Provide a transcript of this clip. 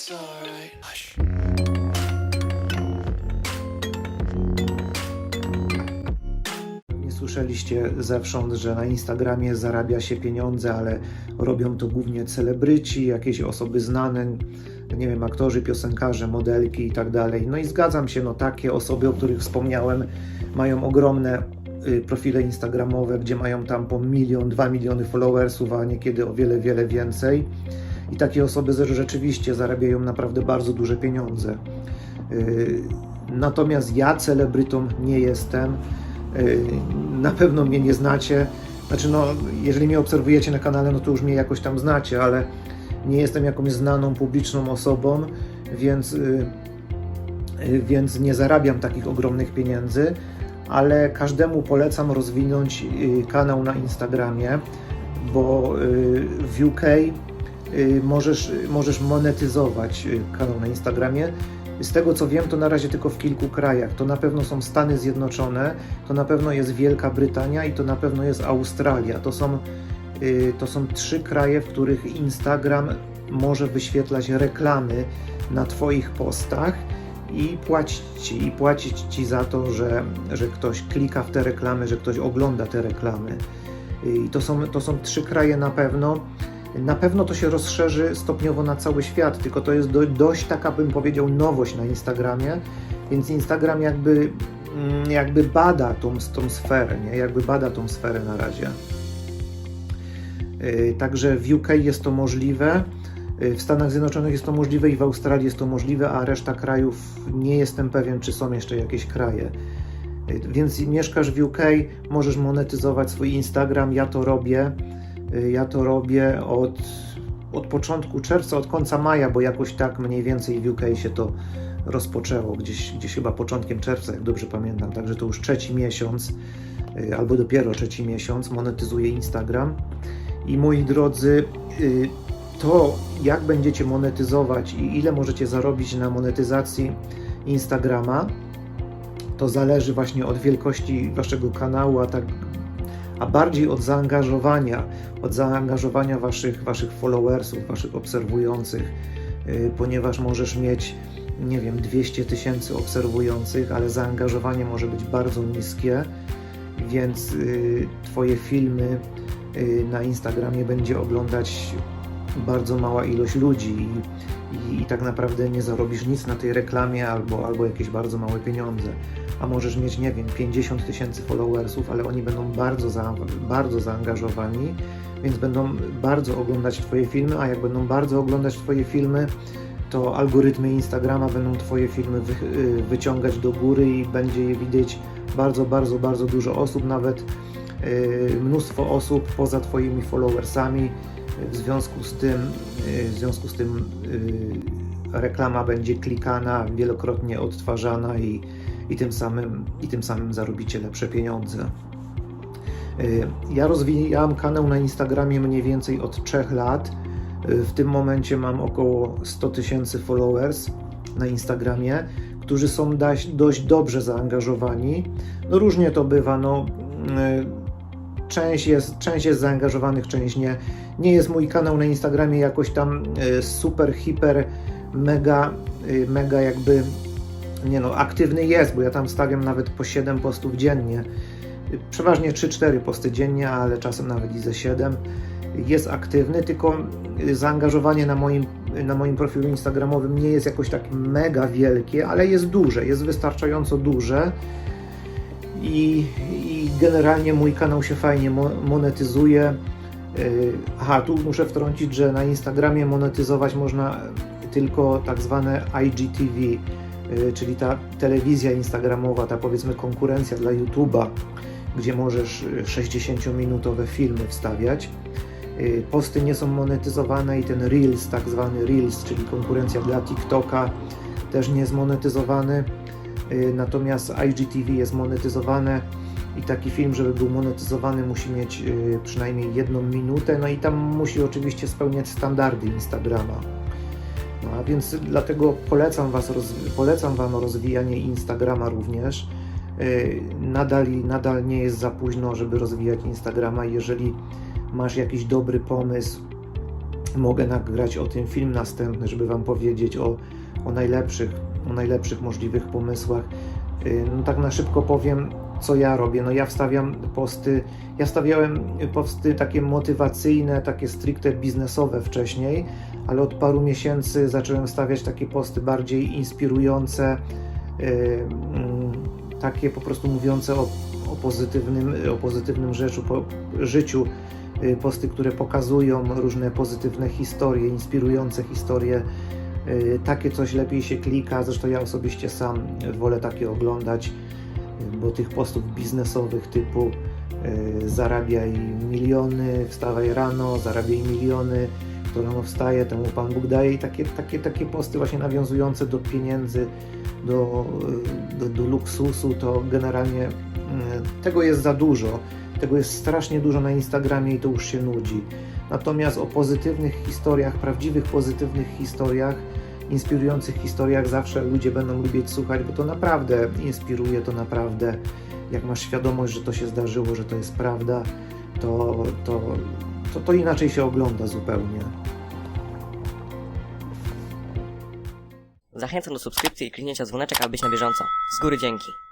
it's alright. Hush. Słyszeliście zewsząd, że na Instagramie zarabia się pieniądze, ale robią to głównie celebryci, jakieś osoby znane, nie wiem, aktorzy, piosenkarze, modelki i tak dalej. No i zgadzam się, no takie osoby, o których wspomniałem, mają ogromne y, profile instagramowe, gdzie mają tam po milion, dwa miliony followersów, a niekiedy o wiele, wiele więcej. I takie osoby rzeczywiście zarabiają naprawdę bardzo duże pieniądze. Y, Natomiast ja celebrytą nie jestem. Y, Na pewno mnie nie znacie. Znaczy, no, jeżeli mnie obserwujecie na kanale, no to już mnie jakoś tam znacie, ale nie jestem jakąś znaną publiczną osobą, więc, y, więc nie zarabiam takich ogromnych pieniędzy, ale każdemu polecam rozwinąć kanał na Instagramie, bo w UK możesz, możesz monetyzować y, kanał na Instagramie. Z tego co wiem, to na razie tylko w kilku krajach. To na pewno są Stany Zjednoczone, to na pewno jest Wielka Brytania i to na pewno jest Australia. To są, y, to są trzy kraje, w których Instagram może wyświetlać reklamy na Twoich postach i płacić ci, i płacić ci za to, że, że ktoś klika w te reklamy, że ktoś ogląda te reklamy. I to są, to są trzy kraje na pewno. Na pewno to się rozszerzy stopniowo na cały świat, tylko to jest do, dość taka, bym powiedział, nowość na Instagramie, więc Instagram jakby, mm, jakby bada tą, tą sferę, nie? jakby bada tą sferę na razie. Yy, Także w UK jest to możliwe, yy, w Stanach Zjednoczonych jest to możliwe i w Australii jest to możliwe, a reszta krajów nie jestem pewien, czy są jeszcze jakieś kraje. Yy, Więc mieszkasz w UK, możesz monetyzować swój Instagram, ja to robię. Y, Ja to robię od, od początku czerwca, od końca maja, bo jakoś tak mniej więcej w UK się to rozpoczęło, gdzieś, gdzieś chyba początkiem czerwca, jak dobrze pamiętam. Także to już trzeci miesiąc, y, albo dopiero trzeci miesiąc monetyzuję Instagram. I moi drodzy, y, to jak będziecie monetyzować i ile możecie zarobić na monetyzacji Instagrama, to zależy właśnie od wielkości waszego kanału, a tak a bardziej od zaangażowania, od zaangażowania waszych, waszych followersów, waszych obserwujących, yy, ponieważ możesz mieć, nie wiem, 200 tysięcy obserwujących, ale zaangażowanie może być bardzo niskie, więc yy, Twoje filmy yy, na Instagramie będzie oglądać bardzo mała ilość ludzi i, tak naprawdę nie zarobisz nic na tej reklamie albo, albo jakieś bardzo małe pieniądze a możesz mieć, nie wiem, 50 tysięcy followersów, ale oni będą bardzo, za, bardzo zaangażowani, więc będą bardzo oglądać Twoje filmy, a jak będą bardzo oglądać Twoje filmy, to algorytmy Instagrama będą Twoje filmy wy, y, wyciągać do góry i będzie je widzieć bardzo, bardzo, bardzo dużo osób, nawet y, mnóstwo osób poza Twoimi followersami. W związku z tym, y, w związku z tym y, reklama będzie klikana, wielokrotnie odtwarzana i, i, tym samym, i tym samym zarobicie lepsze pieniądze. Y, Ja rozwijam kanał na Instagramie mniej więcej od 3 lat. W tym momencie mam około 100 tysięcy followers na Instagramie, którzy są dość dobrze zaangażowani. No różnie to bywa, no część jest, część jest zaangażowanych, część nie. Nie jest mój kanał na Instagramie jakoś tam y, super, hiper, mega, y, mega jakby nie no, aktywny jest, bo ja tam stawiam nawet po 7 postów dziennie. Przeważnie 3-4 posty dziennie, ale czasem nawet i ze 7. Jest aktywny, tylko zaangażowanie na moim, na moim profilu Instagramowym nie jest jakoś tak mega wielkie, ale jest duże, jest wystarczająco duże. I, i generalnie mój kanał się fajnie mo- monetyzuje. Yy, Aha, tu muszę wtrącić, że na Instagramie monetyzować można tylko tak zwane IGTV, yy, czyli ta telewizja instagramowa, ta powiedzmy konkurencja dla YouTube'a, gdzie możesz yy, 60-minutowe filmy wstawiać. Posty nie są monetyzowane i ten Reels, tak zwany Reels, czyli konkurencja dla TikToka, też nie jest monetyzowany. Yy, Natomiast IGTV jest monetyzowane i taki film, żeby był monetyzowany, musi mieć yy, przynajmniej jedną minutę, no i tam musi oczywiście spełniać standardy Instagrama. No, a więc dlatego polecam, was, polecam Wam rozwijanie Instagrama również. Yy, Nadal, nadal nie jest za późno, żeby rozwijać Instagrama. Jeżeli masz jakiś dobry pomysł, mogę nagrać o tym film następny, żeby Wam powiedzieć o, o najlepszych, o najlepszych możliwych pomysłach. Y, No tak na szybko powiem, co ja robię. No ja wstawiam posty, ja stawiałem posty takie motywacyjne, takie stricte biznesowe wcześniej, ale od paru miesięcy zacząłem stawiać takie posty bardziej inspirujące, y, mm, takie po prostu mówiące o, o pozytywnym, o pozytywnym rzeczu, po, życiu, y, posty, które pokazują różne pozytywne historie, inspirujące historie. Y, Takie coś lepiej się klika, zresztą ja osobiście sam wolę takie oglądać, y, bo tych postów biznesowych typu y, zarabiaj miliony, wstawaj rano, zarabiaj miliony, kto rano wstaje, temu Pan Bóg daje i takie, takie, takie posty właśnie nawiązujące do pieniędzy, do, y, do, do luksusu, to generalnie y, tego jest za dużo. Tego jest strasznie dużo na Instagramie i to już się nudzi. Natomiast o pozytywnych historiach, prawdziwych pozytywnych historiach, inspirujących historiach zawsze ludzie będą lubić słuchać, bo to naprawdę inspiruje, to naprawdę, jak masz świadomość, że to się zdarzyło, że to jest prawda, to, to, to, to inaczej się ogląda zupełnie. Zachęcam do subskrypcji i kliknięcia dzwoneczek, aby być na bieżąco. Z góry dzięki.